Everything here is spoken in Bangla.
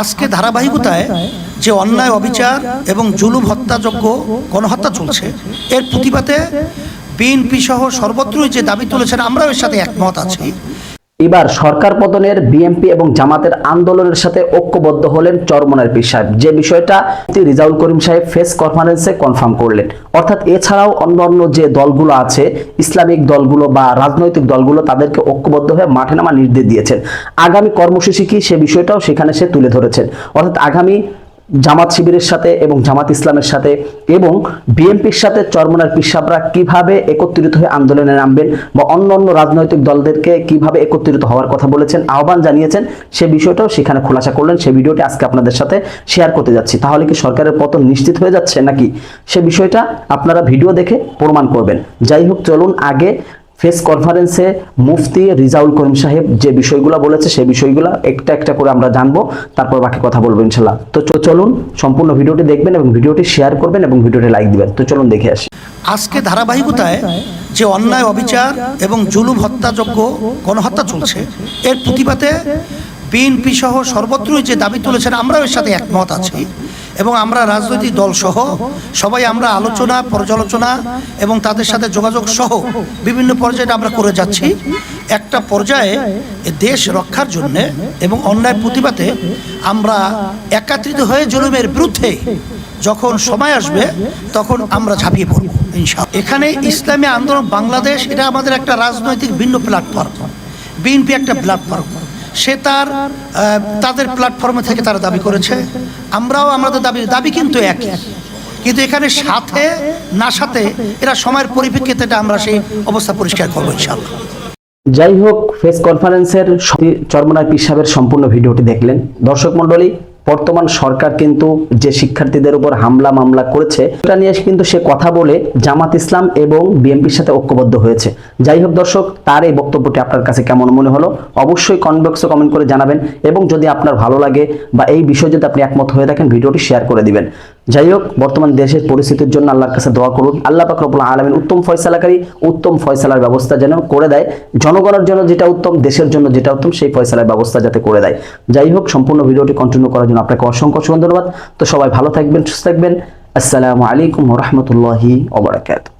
আজকে ধারাবাহিকতায় যে অন্যায় অবিচার এবং জুলুম হত্যাযোগ্য গণহত্যা চলছে, এর প্রতিবাদে বিএনপি সহ সর্বত্রই যে দাবি তুলেছেন, আমরাও এর সাথে একমত আছি। এবার সরকার পতনের বিএনপি এবং জামাতের আন্দোলনের সাথে ঐক্যবদ্ধ হলেন চরমনের পীর সাহেব। যে বিষয়টা রিজাউল করিম সাহেব ফেস কনফারেন্সে কনফার্ম করলেন। অর্থাৎ এছাড়াও অন্যান্য যে দলগুলো আছে, ইসলামিক দলগুলো বা রাজনৈতিক দলগুলো তাদেরকে ঐক্যবদ্ধ হয়ে মাঠে নামা নির্দেশ দিয়েছেন। আগামী কর্মসূচি কি সে বিষয়টাও সেখানে সে তুলে ধরেছেন। অর্থাৎ আগামী জামাত শিবিরের সাথে এবং জামাত ইসলামের সাথে এবং বিএনপির সাথে চরমনার পিসাবরা কীভাবে একত্রিত হয়ে আন্দোলনে নামবেন বা অন্য অন্য রাজনৈতিক দলদেরকে কীভাবে একত্রিত হওয়ার কথা বলেছেন, আহ্বান জানিয়েছেন, সে বিষয়টাও সেখানে খোলাসা করলেন। সেই ভিডিওটি আজকে আপনাদের সাথে শেয়ার করতে যাচ্ছি। তাহলে কি সরকারের পতন নিশ্চিত হয়ে যাচ্ছে নাকি? সে বিষয়টা আপনারা ভিডিও দেখে প্রমাণ করবেন। যাই হোক, চলুন আগে ফেস কনফারেন্সে মুফতি রিজাউল করিম সাহেব যে বিষয়গুলো বলেছে, সেই বিষয়গুলো একটা একটা করে আমরা জানব, তারপর বাকি কথা বলব ইনশাল্লাহ তো চলুন, সম্পূর্ণ ভিডিওটি দেখবেন এবং ভিডিওটি শেয়ার করবেন এবং ভিডিওটি লাইক দিবেন। তো চলুন দেখে আসি। আজকে ধারাবাহিকতায় যে অন্যায়, অবিচার এবং জুলুম হত্যাযোগ্য গণহত্যা চলছে, এর প্রতিবাদে বিএনপি সহ সর্বত্রই যে দাবি তুলেছেন, আমরাও এর সাথে একমত আছি। এবং আমরা রাজনৈতিক দল সহ সবাই আমরা আলোচনা, পর্যালোচনা এবং তাদের সাথে যোগাযোগ সহ বিভিন্ন পর্যায়ে আমরা করে যাচ্ছি। একটা পর্যায়ে দেশ রক্ষার জন্য এবং অন্যায় প্রতিবাদে আমরা একাত্রিত হয়ে জুলুমের বিরুদ্ধে যখন সময় আসবে তখন আমরা ঝাঁপিয়ে পড়ব এখানে ইসলামী আন্দোলন বাংলাদেশ, এটা আমাদের একটা রাজনৈতিক ভিন্ন প্ল্যাটফর্ম বিএনপি একটা প্ল্যাটফর্ম সে তার তাদের প্ল্যাটফর্মে থেকে তারা দাবি করেছে। আমরাও আমাদের দাবি দাবি কিন্তু একই। কিন্তু এখানে সাথে, না সাথে এরা সময়ের পরিপ্রেক্ষিতে আমরা সেই অবস্থা পরিষ্কার করব ইনশাল্লাহ যাই হোক ফেস কনফারেন্সের চর্মনায় পিসাবের সম্পূর্ণ ভিডিওটি দেখলেন। দর্শক মণ্ডলী বর্তমান সরকার কিন্তু যে শিক্ষার্থীদের উপর হামলা মামলা করেছে, সেটা নিয়ে কিন্তু সে কথা বলে জামাত ইসলাম এবং বিএনপির সাথে ঐক্যবদ্ধ হয়েছে। যাই হোক দর্শক, তার এই বক্তব্যটি আপনার কাছে কেমন মনে হলো? অবশ্যই কমেন্ট বক্সে কমেন্ট করে জানাবেন এবং যদি আপনার ভালো লাগে বা এই বিষয়ে যদি আপনি একমত হয়ে থাকেন, ভিডিওটি শেয়ার করে দিবেন। যাই হোক, বর্তমান দেশের পরিস্থিতির জন্য আল্লাহর কাছে দোয়া করুন। আল্লাহ পাক রব্বুল আলামিন উত্তম ফয়সালাকারী, উত্তম ফয়সালার ব্যবস্থা যেন করে দেয়। জনগণের জন্য যেটা উত্তম, দেশের জন্য যেটা উত্তম, সেই ফয়সালার ব্যবস্থা যাতে করে দেয়। যাই হোক, সম্পূর্ণ ভিডিওটি কন্টিনিউ করার জন্য আপনাকে অসংখ্য অসংখ্য ধন্যবাদ। তো সবাই ভালো থাকবেন, সুস্থ থাকবেন। আসসালামু আলাইকুম রহমতুল্লাহি ওবরাকাত